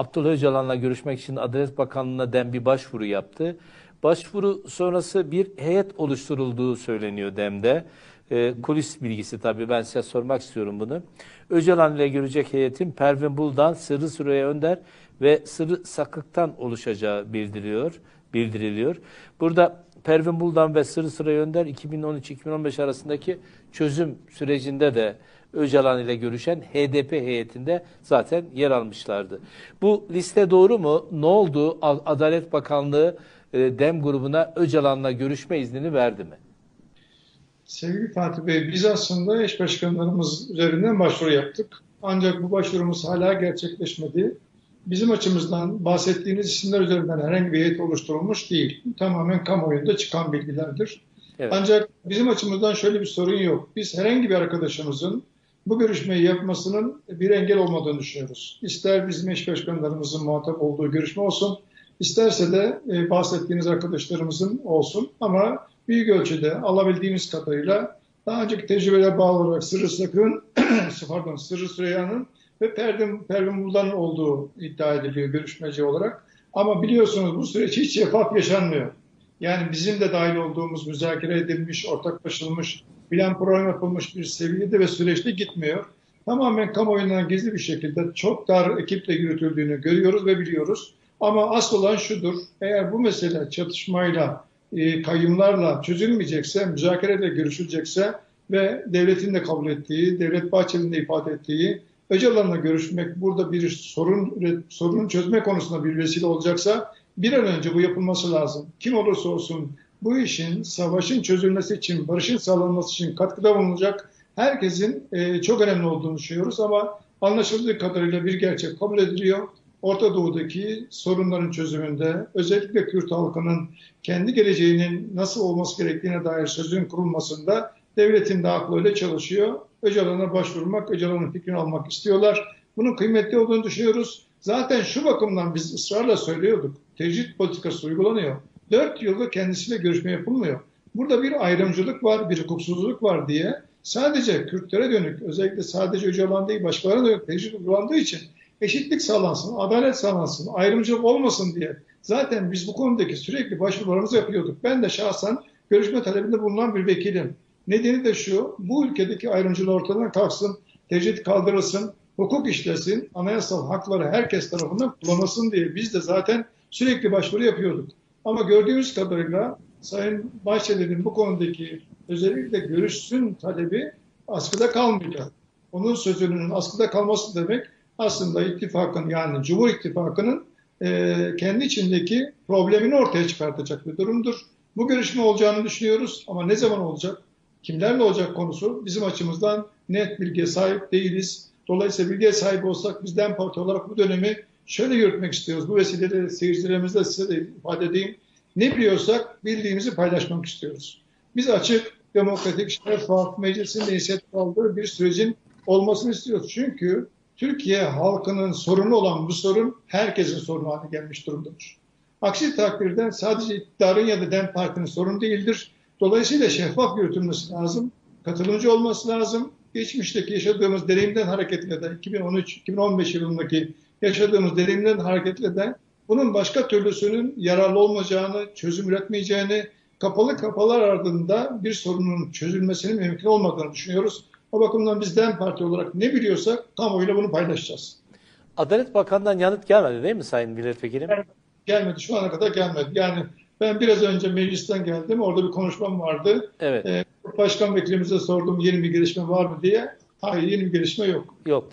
Abdullah Öcalan'la görüşmek için Adalet Bakanlığı'na DEM bir başvuru yaptı. Başvuru sonrası bir heyet oluşturulduğu söyleniyor DEM'de. E, kulis bilgisi tabii ben size sormak istiyorum bunu. Öcalan ile görecek heyetin Pervin Buldan, Sırrı Süreyya Önder ve Sırrı Sakık'tan oluşacağı bildiriliyor. Burada Pervin Buldan ve Sırrı Süreyya Önder 2013-2015 arasındaki çözüm sürecinde de Öcalan ile görüşen HDP heyetinde zaten yer almışlardı. Bu liste doğru mu? Ne oldu? Adalet Bakanlığı e, DEM grubuna Öcalan'la görüşme iznini verdi mi? Sevgili Fatih Bey, biz aslında eş başkanlarımız üzerinden başvuru yaptık. Ancak bu başvurumuz hala gerçekleşmedi. Bizim açımızdan bahsettiğiniz isimler üzerinden herhangi bir heyet oluşturulmuş değil. Tamamen kamuoyunda çıkan bilgilerdir. Evet. Ancak bizim açımızdan şöyle bir sorun yok. Biz herhangi bir arkadaşımızın bu görüşmeyi yapmasının bir engel olmadığını düşünüyoruz. İster bizim eş başkanlarımızın muhatap olduğu görüşme olsun, isterse de e, bahsettiğiniz arkadaşlarımızın olsun. Ama büyük ölçüde alabildiğimiz kadarıyla daha önceki tecrübelere bağlı olarak Sırrı Sakın, pardon Sırrı Süreyya'nın ve Pervin, Pervin Buldan'ın olduğu iddia ediliyor görüşmeci olarak. Ama biliyorsunuz bu süreç hiç şeffaf yaşanmıyor. Yani bizim de dahil olduğumuz, müzakere edilmiş, ortaklaşılmış, plan program yapılmış bir seviyede ve süreçte gitmiyor. Tamamen kamuoyundan gizli bir şekilde çok dar ekiple yürütüldüğünü görüyoruz ve biliyoruz. Ama asıl olan şudur, eğer bu mesele çatışmayla, e, kayyumlarla çözülmeyecekse, müzakereyle görüşülecekse ve devletin de kabul ettiği, Devlet Bahçeli'nin de ifade ettiği, Öcalan'la görüşmek burada bir sorun sorunu çözme konusunda bir vesile olacaksa bir an önce bu yapılması lazım. Kim olursa olsun bu işin savaşın çözülmesi için, barışın sağlanması için katkıda bulunacak herkesin e, çok önemli olduğunu düşünüyoruz ama anlaşıldığı kadarıyla bir gerçek kabul ediliyor. Orta Doğu'daki sorunların çözümünde özellikle Kürt halkının kendi geleceğinin nasıl olması gerektiğine dair sözün kurulmasında devletin de aklı öyle çalışıyor. Öcalan'a başvurmak, Öcalan'ın fikrini almak istiyorlar. Bunun kıymetli olduğunu düşünüyoruz. Zaten şu bakımdan biz ısrarla söylüyorduk. Tecrit politikası uygulanıyor. Dört yılda kendisiyle görüşme yapılmıyor. Burada bir ayrımcılık var, bir hukuksuzluk var diye sadece Kürtlere dönük, özellikle sadece Öcalan değil başkalarına dönük tecrit uygulandığı için eşitlik sağlansın, adalet sağlansın, ayrımcılık olmasın diye zaten biz bu konudaki sürekli başvurularımızı yapıyorduk. Ben de şahsen görüşme talebinde bulunan bir vekilim. Nedeni de şu, bu ülkedeki ayrımcılık ortadan kalksın, tecrit kaldırılsın, hukuk işlesin, anayasal hakları herkes tarafından kullanılsın diye biz de zaten sürekli başvuru yapıyorduk. Ama gördüğümüz kadarıyla Sayın Bahçeli'nin bu konudaki özellikle görüşsün talebi askıda kalmayacak. Onun sözünün askıda kalması demek aslında ittifakın yani Cumhur İttifakı'nın e, kendi içindeki problemini ortaya çıkartacak bir durumdur. Bu görüşme olacağını düşünüyoruz ama ne zaman olacak? Kimlerle olacak konusu bizim açımızdan net bilgiye sahip değiliz. Dolayısıyla bilgiye sahip olsak bizden parti olarak bu dönemi şöyle yürütmek istiyoruz. Bu vesileyle seyircilerimizle size de ifade edeyim. Ne biliyorsak bildiğimizi paylaşmak istiyoruz. Biz açık, demokratik, şeffaf, meclisin de inisiyatif aldığı bir sürecin olmasını istiyoruz. Çünkü Türkiye halkının sorunu olan bu sorun herkesin sorunu haline gelmiş durumdadır. Aksi takdirde sadece iktidarın ya da DEM Parti'nin sorunu değildir. Dolayısıyla şeffaf yürütülmesi lazım, katılımcı olması lazım. Geçmişteki yaşadığımız deneyimden hareketle de 2013-2015 yılındaki yaşadığımız deneyimden hareketle de bunun başka türlüsünün yararlı olmayacağını, çözüm üretmeyeceğini, kapalı kapalar ardında bir sorunun çözülmesinin mümkün olmadığını düşünüyoruz. O bakımdan biz DEM Parti olarak ne biliyorsak kamuoyuyla bunu paylaşacağız. Adalet Bakanı'ndan yanıt gelmedi değil mi Sayın Milletvekilim? Gelmedi, şu ana kadar gelmedi. Yani ben biraz önce meclisten geldim, orada bir konuşmam vardı. Evet, Ee, Başkan vekilimize sordum yeni bir gelişme var mı diye. Hayır yeni bir gelişme yok. yok.